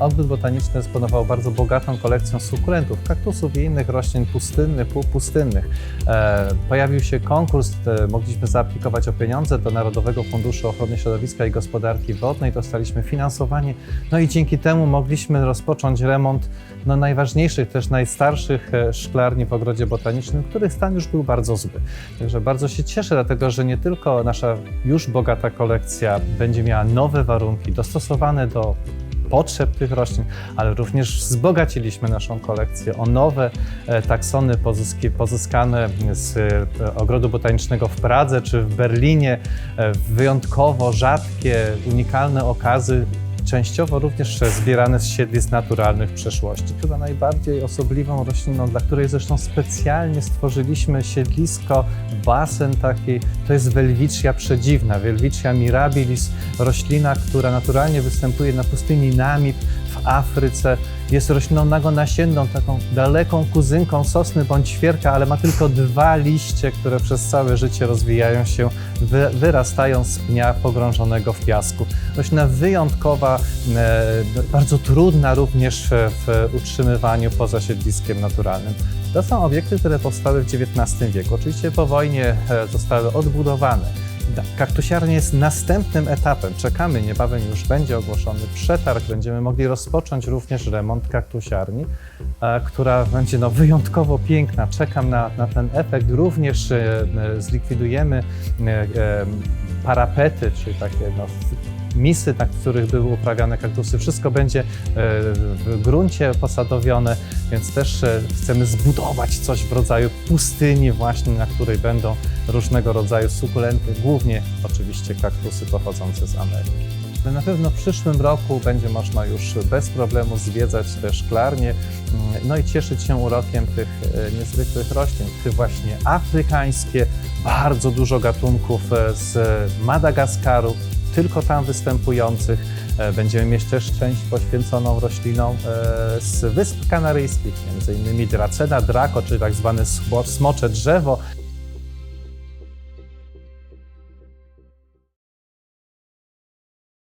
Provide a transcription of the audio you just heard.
Ogród botaniczny dysponował bardzo bogatą kolekcją sukulentów, kaktusów i innych roślin pustynnych, półpustynnych. E, pojawił się konkurs, e, mogliśmy zaaplikować o pieniądze do Narodowego Funduszu Ochrony Środowiska i Gospodarki Wodnej, dostaliśmy finansowanie, no i dzięki temu mogliśmy rozpocząć remont no, najważniejszych, też najstarszych e, szklarni w ogrodzie botanicznym, których stan już był bardzo zły. Także bardzo się cieszę, dlatego że nie tylko nasza już bogata kolekcja będzie miała nowe warunki dostosowane do potrzeb tych roślin, ale również wzbogaciliśmy naszą kolekcję o nowe e, taksony pozyskane z e, ogrodu botanicznego w Pradze czy w Berlinie, e, wyjątkowo rzadkie, unikalne okazy częściowo również zbierane z siedlisk naturalnych w przeszłości. Chyba najbardziej osobliwą rośliną, dla której zresztą specjalnie stworzyliśmy siedlisko, basen taki, to jest Welwitschia przedziwna, Welwitschia mirabilis, roślina, która naturalnie występuje na pustyni Namib w Afryce. Jest rośliną nagonasienną, taką daleką kuzynką sosny bądź świerka, ale ma tylko dwa liście, które przez całe życie rozwijają się, wy, wyrastają z pnia pogrążonego w piasku. Roślina wyjątkowa, e, bardzo trudna również w utrzymywaniu poza siedliskiem naturalnym. To są obiekty, które powstały w XIX wieku. Oczywiście po wojnie e, zostały odbudowane. Kaktusiarnia jest następnym etapem. Czekamy, niebawem już będzie ogłoszony przetarg. Będziemy mogli rozpocząć również remont kaktusiarni, e, która będzie no, wyjątkowo piękna. Czekam na, na ten efekt. Również e, e, zlikwidujemy parapety, czyli takie no, misy, na których były uprawiane kaktusy. Wszystko będzie w gruncie posadowione, więc też chcemy zbudować coś w rodzaju pustyni właśnie, na której będą różnego rodzaju sukulenty, głównie oczywiście kaktusy pochodzące z Ameryki. Na pewno w przyszłym roku będzie można już bez problemu zwiedzać te szklarnie, mm, no i cieszyć się urokiem tych e, niezwykłych roślin, tych właśnie afrykańskie, bardzo dużo gatunków e, z Madagaskaru, tylko tam występujących. E, Będziemy mieć też część poświęconą roślinom z Wysp Kanaryjskich, innymi Dracena draco, czyli tak zwane smo- smocze drzewo,